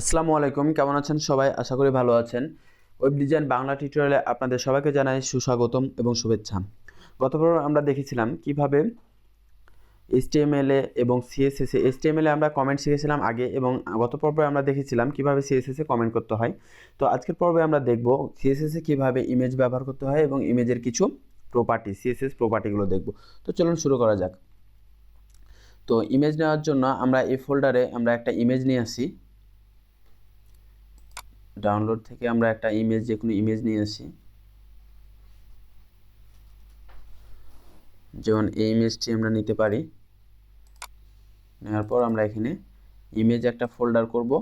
আসসালামু আলাইকুম, কেমন আছেন সবাই? আশা করি ভালো আছেন। ওয়েব ডিজাইন বাংলা টিউটোরিয়ালে আপনাদের সবাইকে জানাই সুস্বাগতম এবং শুভেচ্ছা। গত পর্বে আমরা দেখেছিলাম কীভাবে এইচটিএমএলে এবং সিএসএসে এইচটিএমএলে আমরা কমেন্ট শিখেছিলাম আগে এবং গত পর্বে আমরা দেখেছিলাম কীভাবে সিএসএসে কমেন্ট করতে হয়। তো আজকের পর্বে আমরা দেখব সিএসএসে কীভাবে ইমেজ ব্যবহার করতে হয় এবং ইমেজের কিছু প্রপার্টি সিএসএস প্রপার্টিগুলো দেখব। তো চলুন শুরু করা যাক। তো ইমেজ নেওয়ার জন্য আমরা এই ফোল্ডারে আমরা একটা ইমেজ নিয়ে আসি। ডাউনলোড থেকে আমরা একটা ইমেজ যে কোনো ইমেজ নিয়ে আসি। যেমন এই ইমেজটি আমরা নিতে পারি, নেওয়ার পর আমরা এখানে ইমেজ একটা ফোল্ডার করব।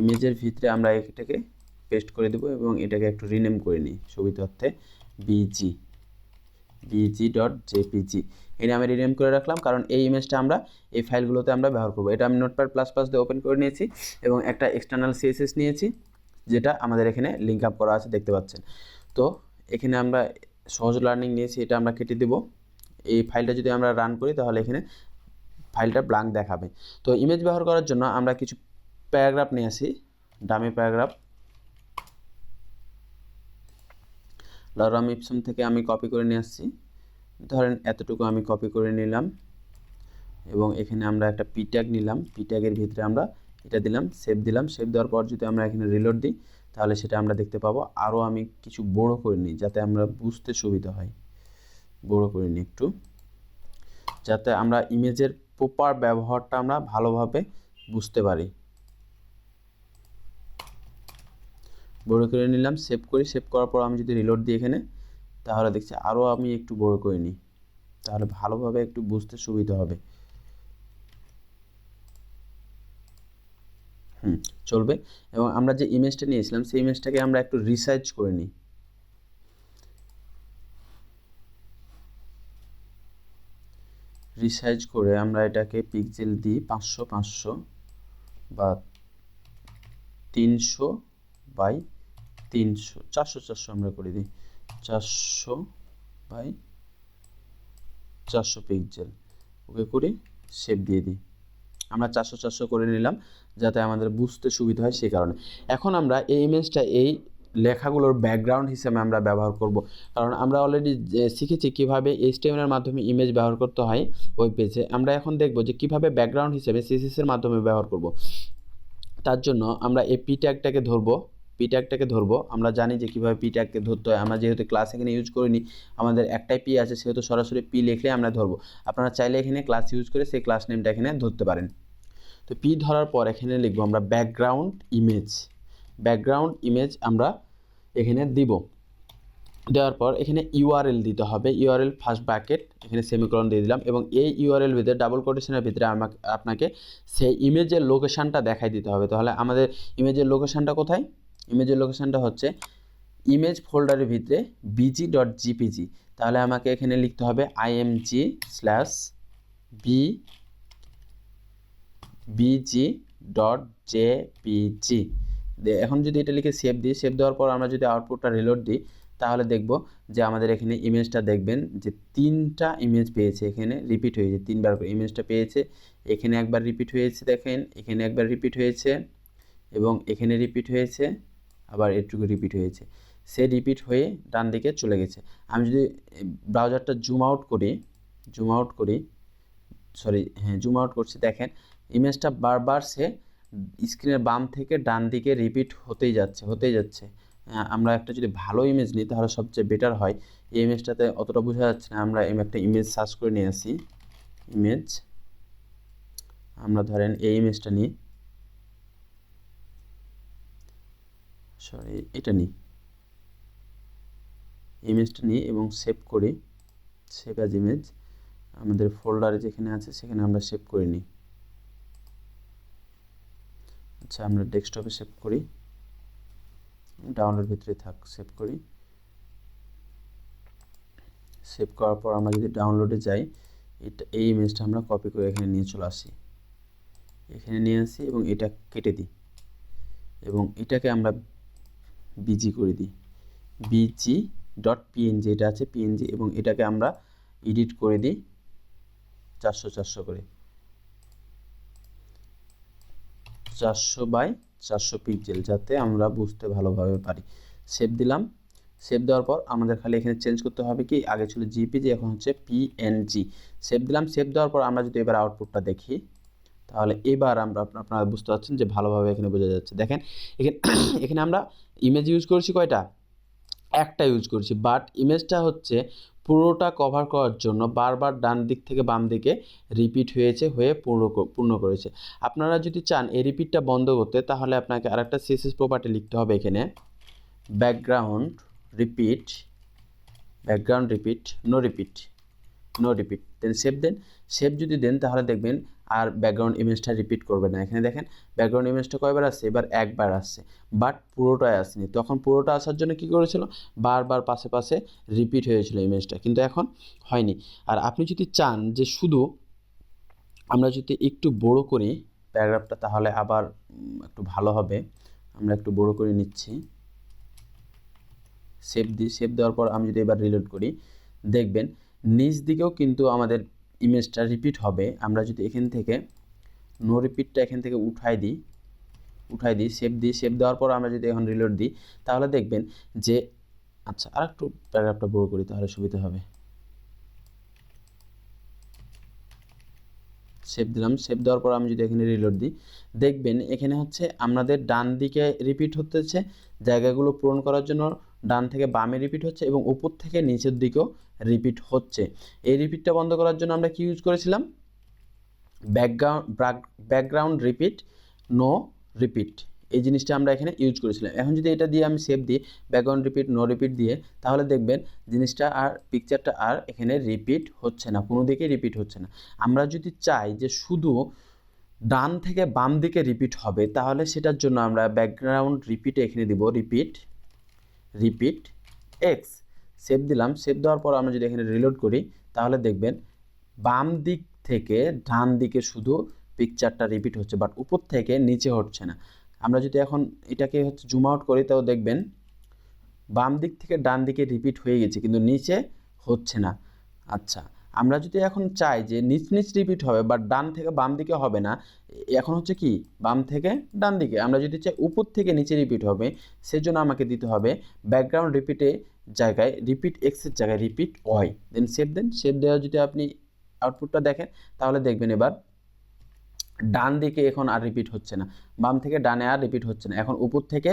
ইমেজের ভিতরে আমরা এটাকে পেস্ট করে দেব এবং এটাকে একটু রিনেম করে নিই সুবিধার্থে বিজি বিজি ডট জেপিজি এই নামে রিনেম করে রাখলাম, কারণ এই ইমেজটা আমরা, এই ফাইলগুলোতে আমরা ব্যবহার করব। এটা আমি নোটপ্যাড প্লাস প্লাস দিয়ে ওপেন করে নিয়েছি এবং একটা এক্সটার্নাল সিএসএস নিয়েছি, যেটা আমাদের এখানে লিঙ্ক আপ করা আছে, দেখতে পাচ্ছেন। তো এখানে আমরা সহজ লার্নিং নিয়েছি, এটা আমরা কেটে দেব। এই ফাইলটা যদি আমরা রান করি, তাহলে এখানে ফাইলটা ব্লাঙ্ক দেখাবে। তো ইমেজ ব্যবহার করার জন্য আমরা কিছু প্যারাগ্রাফ নিয়ে আসি ডামি প্যারাগ্রাফ লরাম ইপসম থেকে আমি কপি করে নিয়ে আসছি। ধরেন এতটুকু আমি কপি করে নিলাম এবং এখানে আমরা একটা পি ট্যাগ নিলাম। পি ট্যাগের ভিতরে আমরা এটা দিলাম সেভ দিলাম। সেভ দেওয়ার পর যদি আমরা এখানে রিলোড দিই, তাহলে সেটা আমরা দেখতে পাবো। আরও আমি কিছু বড় করে নিই যাতে আমরা বুঝতে সুবিধা হয়। বড় করে নিই একটু। যাতে আমরা ইমেজের প্রপার ব্যবহারটা আমরা ভালোভাবে বুঝতে পারি। বড় করে নিলাম সেভ করি। সেভ করার পর আমি যদি রিলোড দিই এখানে, তাহলে দেখছি আরও আমি একটু বড় করে নিই। তাহলে ভালোভাবে একটু বুঝতে সুবিধা হবে। হুম, চলবে। এবং আমরা যে ইমেজটা নিয়েছিলাম, সেই ইমেজটাকে আমরা একটু রিসার্চ করে নিই। রিসার্চ করে আমরা এটাকে পিক্সেল দিই পাঁচশো পাঁচশো বা তিনশো বাই তিনশো, চারশো চারশো আমরা করে দিই। চারশো বাই চারশো পিক্সেল ওকে করে শেপ দিয়ে দিই। আমরা চারশো চারশো করে নিলাম যাতে আমাদের বুঝতে সুবিধা হয় সেই কারণে। এখন আমরা এই ইমেজটা এই লেখাগুলোর ব্যাকগ্রাউন্ড হিসেবে আমরা ব্যবহার করব। কারণ আমরা অলরেডি শিখেছি কীভাবে এইচটিএমএল এর মাধ্যমে ইমেজ ব্যবহার করতে হয় ওই পেজে আমরা এখন দেখব যে কীভাবে ব্যাকগ্রাউন্ড হিসেবে সিএসএস এর মাধ্যমে ব্যবহার করব। তার জন্য আমরা এই পি ট্যাগটাকে ধরবো। পি ট্যাগটাকে ধরবো। আমরা জানি যে কীভাবে পি ট্যাগকে ধরতে হয়। আমরা যেহেতু ক্লাস এখানে ইউজ করিনি, আমাদের একটাই পি আছে, সেহেতু সরাসরি পি লিখলে আমরা ধরবো। আপনারা চাইলে এখানে ক্লাস ইউজ করে সেই ক্লাস নেমটা এখানে ধরতে পারেন। তো পি ধরার পর এখানে লিখব আমরা ব্যাকগ্রাউন্ড ইমেজ ব্যাকগ্রাউন্ড ইমেজ আমরা এখানে দিব। দেওয়ার পর এখানে ইউআরএল দিতে হবে। ইউআরএল ফার্স্ট ব্র্যাকেট এখানে সেমিকলন দিয়ে দিলাম এবং এই ইউআরএল ভিতরে ডাবল কোটেশনের ভিতরে আমাকে, আপনাকে সেই ইমেজের লোকেশানটা দেখাই দিতে হবে। তাহলে আমাদের ইমেজের লোকেশানটা কোথায়? ইমেজের লোকেশানটা হচ্ছে ইমেজ ফোল্ডারের ভিতরে বিজি ডট জিপিজি তাহলে আমাকে এখানে লিখতে হবে IMG slash B BG dot JPG এখন যদি এটা লিখে সেভ দিই সেভ দেওয়ার পর আমরা যদি আউটপুটটা রিলোড দিই, তাহলে দেখব যে আমাদের এখানে ইমেজটা দেখবেন যে তিনটা ইমেজ পেয়েছে এখানে রিপিট হয়েছে, তিনবার ইমেজটা পেয়েছে, এখানে একবার রিপিট হয়েছে দেখেন, এখানে একবার রিপিট হয়েছে এবং এখানে রিপিট হয়েছে। আবার এটুকু রিপিট হয়েছে। সে রিপিট হয়ে ডান দিকে চলে গেছে। আমি যদি ব্রাউজারটা জুম আউট করি জুম আউট করি সরি হ্যাঁ জুম আউট করছি, দেখেন ইমেজটা বারবার সে স্ক্রিনের বাম থেকে ডান দিকে রিপিট হতেই যাচ্ছে হতেই যাচ্ছে। আমরা একটা যদি ভালো ইমেজ নিই, তাহলে সবচেয়ে বেটার হয়। এই ইমেজটাতে অতটা বোঝা যাচ্ছে না, আমরা একটা ইমেজ সার্চ করে নিয়ে আসি। ইমেজ আমরা ধরেন এই ইমেজটা নিই। সরি এটা নিই। ইমেজটা নিই এবং সেভ করি, সেভ অ্যাজ ইমেজ আমাদের ফোল্ডারে যেখানে আছে সেখানে আমরা সেভ করে নিই। আচ্ছা আমরা ডেস্কটপে সেভ করি। ডাউনলোড ভিতরে থাক, সেভ করি। সেভ করার পর আমরা যদি ডাউনলোডে যাই, এটা, এই ইমেজটা আমরা কপি করে এখানে নিয়ে চলে আসি। এখানে নিয়ে আসি এবং এটা কেটে দিই। এবং এটাকে আমরা বিজি করে দিই। বিজি ডট পিএনজি এটা আছে পিএনজি এবং এটাকে আমরা এডিট করে দিই চারশো চারশো করে। চারশো বাই চারশো পিক্সেল যাতে আমরা বুঝতে ভালোভাবে পারি। সেভ দিলাম। সেভ দেওয়ার পর আমাদের খালি এখানে চেঞ্জ করতে হবে কি? আগে ছিল জিপিজি এখন হচ্ছে পিএনজি সেভ দিলাম। সেভ দেওয়ার পর আমরা যদি এবার আউটপুটটা দেখি তাহলে এবার আমরা আপনারা বুঝতে পারছেন যে ভালোভাবে এখানে বোঝা যাচ্ছে। দেখেন, এখানে এখানে আমরা ইমেজ ইউজ করেছি কয়টা? একটা ইউজ করেছি বাট ইমেজটা হচ্ছে পুরোটা কভার করার জন্য বারবার ডান দিক থেকে বাম দিকে রিপিট হয়েছে, হয়ে পূর্ণ পূর্ণ করেছে। আপনারা যদি চান এই রিপিটটা বন্ধ করতে, তাহলে আপনাকে আরেকটা সিএসএস প্রপার্টি লিখতে হবে এখানে। Background repeat background repeat no repeat no repeat দেন সেভ দেন। সেভ যদি দেন, তাহলে দেখবেন আর ব্যাকগ্রাউন্ড ইমেজটা রিপিট করবে না। এখানে দেখেন ব্যাকগ্রাউন্ড ইমেজটা কয়বার আসছে? এবার একবার আসছে। বাট পুরোটাই আসেনি। তখন পুরোটা আসার জন্য কি করেছিল? বারবার পাশে পাশে রিপিট হয়েছিল ইমেজটা কিন্তু এখন হয়নি। আর আপনি যদি চান যে শুধু আমরা যদি একটু বড় করি প্যারাগ্রাফটা তাহলে আবার একটু ভালো হবে। আমরা একটু বড় করে নিচ্ছি। সেভ দিই সেভ দেওয়ার পর আমি যদি এবার রিলোড করি, দেখবেন নিচ দিকেও কিন্তু আমাদের ইমেজটা রিপিট হবে, আমরা যদি এখান থেকে নো রিপিটটা এখান থেকে উঠাই দিই উঠাই দিই সেভ দিই সেভ দেওয়ার পর আমরা যদি এখন রিলোড দিই, তাহলে দেখবেন যে আচ্ছা আর একটু প্যারাগ্রাফটা বড় করি তাহলে সুবিধা হবে। সেভ দিলাম সেভ দেওয়ার পর আমি যদি এখানে রিলোড দিই, দেখবেন এখানে হচ্ছে আমাদের ডান দিকে রিপিট হতেছে জায়গাগুলো পূরণ করার জন্য ডান থেকে বামে রিপিট হচ্ছে এবং উপর থেকে নিচের দিকেও রিপিট হচ্ছে। এই রিপিটটা বন্ধ করার জন্য আমরা কি ইউজ করেছিলাম? Background background repeat no repeat এই জিনিসটা আমরা এখানে ইউজ করেছিলাম। এখন যদি এটা দিয়ে আমি সেভ দিই ব্যাকগ্রাউন্ড রিপিট নো রিপিট দিয়ে, তাহলে দেখবেন জিনিসটা আর পিকচারটা আর এখানে রিপিট হচ্ছে না, কোনো দিকেই রিপিট হচ্ছে না। আমরা যদি চাই যে শুধু ডান থেকে বাম দিকে রিপিট হবে, তাহলে সেটার জন্য আমরা ব্যাকগ্রাউন্ড রিপিট এখানে দিব রিপিট রিপিট এক্স সেভ দিলাম সেভ দেওয়ার পর আমরা যদি এখানে রিলোড করি, তাহলে দেখবেন বাম দিক থেকে ডান দিকে শুধু পিকচারটা রিপিট হচ্ছে বাট উপর থেকে নিচে হচ্ছে না। আমরা যদি এখন এটাকে হচ্ছে জুম আউট করি, তাও দেখবেন বাম দিক থেকে ডান দিকে রিপিট হয়ে গেছে, কিন্তু নিচে হচ্ছে না। আচ্ছা আমরা যদি এখন চাই যে নিচ নিচ রিপিট হবে বা ডান থেকে বাম দিকে হবে না এখন হচ্ছে কি? বাম থেকে ডান দিকে। আমরা যদি চাই উপর থেকে নিচে রিপিট হবে, সেজন্য আমাকে দিতে হবে ব্যাকগ্রাউন্ড রিপিটে জায়গায় রিপিট এক্সের জায়গায় repeat Y then save then save দেওয়া যদি আপনি আউটপুটটা দেখেন, তাহলে দেখবেন এবার ডান দিকে এখন আর রিপিট হচ্ছে না। বাম থেকে ডানে আর রিপিট হচ্ছে না। এখন উপর থেকে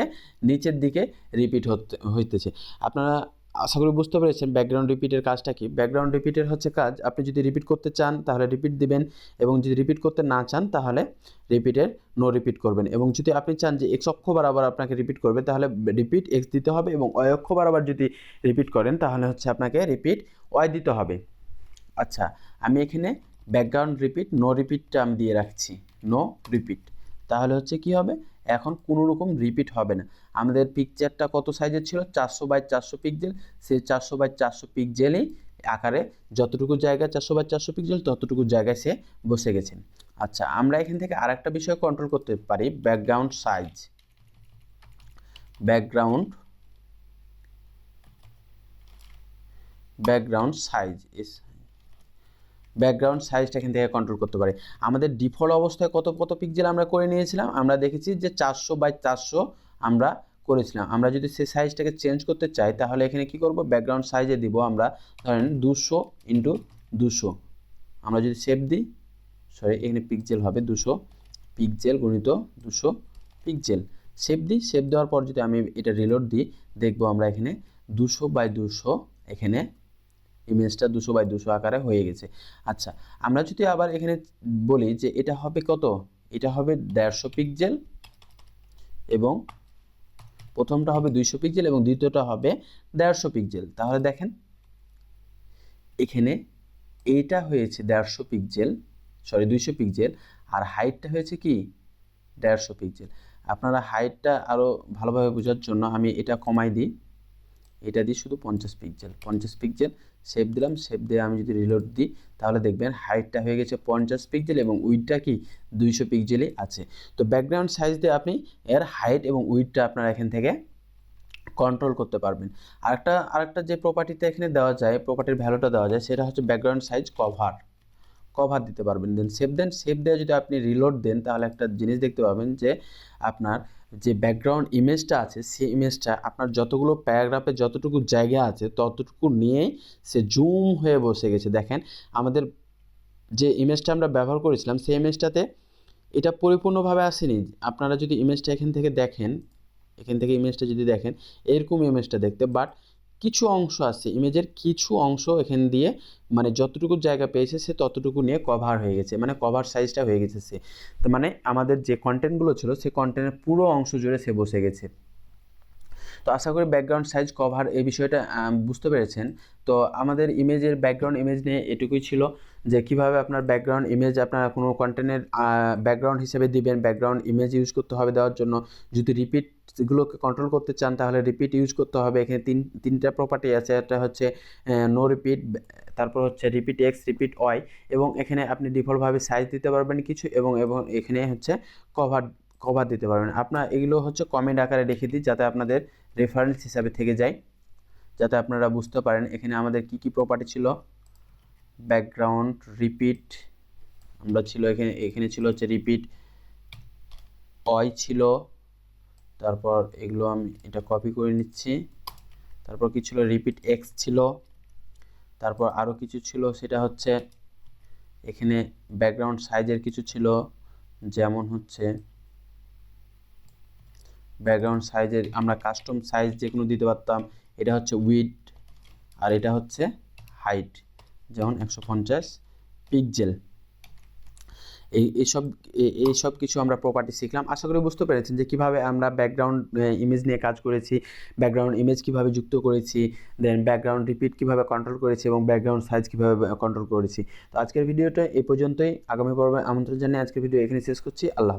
নিচের দিকে রিপিট হতে হইতেছে। আপনারা আশা করি বুঝতে পেরেছেন ব্যাকগ্রাউন্ড রিপিটের কাজটা কি? ব্যাকগ্রাউন্ড রিপিটের হচ্ছে কাজ, আপনি যদি রিপিট করতে চান তাহলে রিপিট দিবেন এবং যদি রিপিট করতে না চান তাহলে রিপিটের নো রিপিট করবেন এবং যদি আপনি চান যে এক্স অক্ষ বারাবার আপনাকে রিপিট করবে তাহলে রিপিট এক্স দিতে হবে এবং ওয়াই অক্ষ বারাবার যদি রিপিট করেন তাহলে হচ্ছে আপনাকে রিপিট ওয়াই দিতে হবে। আচ্ছা আমি এখানে ব্যাকগ্রাউন্ড রিপিট নো রিপিটটা আমি দিয়ে রাখছি নো রিপিট তাহলে হচ্ছে কি হবে? এখন কোনো রকম রিপিট হবে না। আমাদের পিকচারটা কত সাইজের ছিল? চারশো বাই চারশো পিক্সেল সেই চারশো বাই চারশো পিক্সেলই আকারে যতটুকু জায়গা চারশো বাই চারশো পিক্সেল ততটুকু জায়গায় সে বসে গেছেন। আচ্ছা আমরা এখান থেকে আরেকটা বিষয় কন্ট্রোল করতে পারি background size background background size background সাইজটা এখান থেকে কন্ট্রোল করতে পারি। আমাদের ডিফল্ট অবস্থায় কত কত পিক্সেল আমরা করে নিয়েছিলাম? আমরা দেখেছি যে চারশো বাই চারশো আমরা করেছিলাম। আমরা যদি সেই সাইজটাকে চেঞ্জ করতে চাই, তাহলে এখানে কি করব? ব্যাকগ্রাউন্ড সাইজে দিব আমরা, ধরেন দুশো ইন্টু দুশো। আমরা যদি সেভ দিই সরি এখানে পিক্সেল হবে দুশো পিক্সেল গুণিত দুশো পিক্সেল সেভ দিই সেভ দেওয়ার পর যদি আমি এটা রিলোড দিই, দেখব আমরা এখানে দুশো বাই দুশো এখানে ইমেজটা দুশো বাই দুশো আকারে হয়ে গেছে। আচ্ছা আমরা যদি আবার এখানে বলি যে এটা হবে কত? এটা হবে দেড়শো পিক্সেল এবং প্রথমটা হবে দুইশো পিক্সেল এবং দ্বিতীয়টা হবে দেড়শো পিক্সেল তাহলে দেখেন, এখানে এইটা হয়েছে দেড়শো পিক্সেল সরি দুইশো পিক্সেল আর হাইটটা হয়েছে কি? দেড়শো পিক্সেল আপনারা হাইটটা আরও ভালোভাবে বোঝার জন্য আমি এটা কমাই দিই। এটা দিই শুধু পঞ্চাশ পিক্সেল পঞ্চাশ পিক্সেল সেভ দিলাম সেভ দিয়ে আমি যদি রিলোড দিই, তাহলে দেখবেন হাইটটা হয়ে গেছে পঞ্চাশ পিক্সেল এবং উইডটা কি দুইশো পিক্সেলই আছে। তো ব্যাকগ্রাউন্ড সাইজ দিয়ে আপনি এর হাইট এবং উইডটা আপনার এখান থেকে কন্ট্রোল করতে পারবেন। আরেকটা আরেকটা যে প্রপার্টিতে এখানে দেওয়া যায় প্রপার্টির ভ্যালুটা দেওয়া যায়, সেটা হচ্ছে ব্যাকগ্রাউন্ড সাইজ কভার কভার দিতে পারবেন। দেন সেভ দেন সেভ দেওয়া যদি আপনি রিলোড দেন, তাহলে একটা জিনিস দেখতে পাবেন যে আপনার যে ব্যাকগ্রাউন্ড ইমেজটা আছে, সেই ইমেজটা আপনার যতগুলো প্যারাগ্রাফে যতটুকু জায়গা আছে, ততটুকু নিয়ে সে জুম হয়ে বসে গেছে। দেখেন, আমাদের যে ইমেজটা আমরা ব্যবহার করেছিলাম, সেই ইমেজটাতে এটা পরিপূর্ণভাবে আসেনি। আপনারা যদি ইমেজটা এখান থেকে দেখেন, এখান থেকে ইমেজটা যদি দেখেন, এরকম ইমেজটা দেখতে। বাট কিছু অংশ আছে। ইমেজের কিছু অংশ এখান দিয়ে মানে যতটুকু জায়গা পেয়েছে, সে ততটুকু নিয়ে কভার হয়ে গেছে। মানে কভার সাইজটা হয়ে গেছে সে। তো মানে আমাদের যে কন্টেন্টগুলো ছিল, সে কন্টেন্টের পুরো অংশ জুড়ে সে বসে গেছে। তো আশা করি ব্যাকগ্রাউন্ড সাইজ কভার এই বিষয়টা বুঝতে পেরেছেন। তো আমাদের ইমেজের ব্যাকগ্রাউন্ড ইমেজ নিয়ে এটুকুই ছিল যে কীভাবে আপনার ব্যাকগ্রাউন্ড ইমেজ আপনারা কোনো কন্টেন্টের ব্যাকগ্রাউন্ড হিসেবে দিবেন ব্যাকগ্রাউন্ড ইমেজ ইউজ করতে হবে দেওয়ার জন্য। যদি রিপিটগুলোকে কন্ট্রোল করতে চান, তাহলে রিপিট ইউজ করতে হবে। এখানে তিন, তিনটা প্রপার্টি আছে। একটা হচ্ছে নো রিপিট তারপর হচ্ছে রিপিট এক্স রিপিট ওয়াই এবং এখানে আপনি ডিফল্টভাবে সাইজ দিতে পারবেন কিছু এবং এবং এখানে হচ্ছে কভার কভার দিতে পারবেন। আপনার এগুলো হচ্ছে কমেন্ট আকারে রেখে দিই, যাতে আপনাদের রেফারেন্স হিসাবে থেকে যায়, যাতে আপনারা বুঝতে পারেন এখানে আমাদের কি কি প্রপার্টি ছিল। ব্যাকগ্রাউন্ড রিপিট আমরা ছিল এখানে এখানে ছিল হচ্ছে রিপিট অয় ছিল, তারপর এগুলো আমি এটা কপি করে নিচ্ছি, তারপর কি ছিল? রিপিট এক্স ছিল, তারপর আরও কিছু ছিল, সেটা হচ্ছে এখানে ব্যাকগ্রাউন্ড সাইজের কিছু ছিল, যেমন হচ্ছে ব্যাকগ্রাউন্ড সাইজের আমরা কাস্টম সাইজ যে কোনো দিতে পারতাম, এটা হচ্ছে উইড আর এটা হচ্ছে হাইট যেমন একশো পঞ্চাশ পিকজেল এই এইসব এ- এইসব কিছু আমরা প্রপার্টি শিখলাম। আশা করি বুঝতে পেরেছেন যে কীভাবে আমরা ব্যাকগ্রাউন্ড ইমেজ নিয়ে কাজ করেছি ব্যাকগ্রাউন্ড ইমেজ কীভাবে যুক্ত করেছি দেন ব্যাকগ্রাউন্ড রিপিট কীভাবে কন্ট্রোল করেছি এবং ব্যাকগ্রাউন্ড সাইজ কীভাবে কন্ট্রোল করেছি। তো আজকের ভিডিওটা এই পর্যন্তই। আগামী পর্বে আমন্ত্রণ জানিয়ে আজকের ভিডিও এখানে শেষ করছি। আল্লাহ।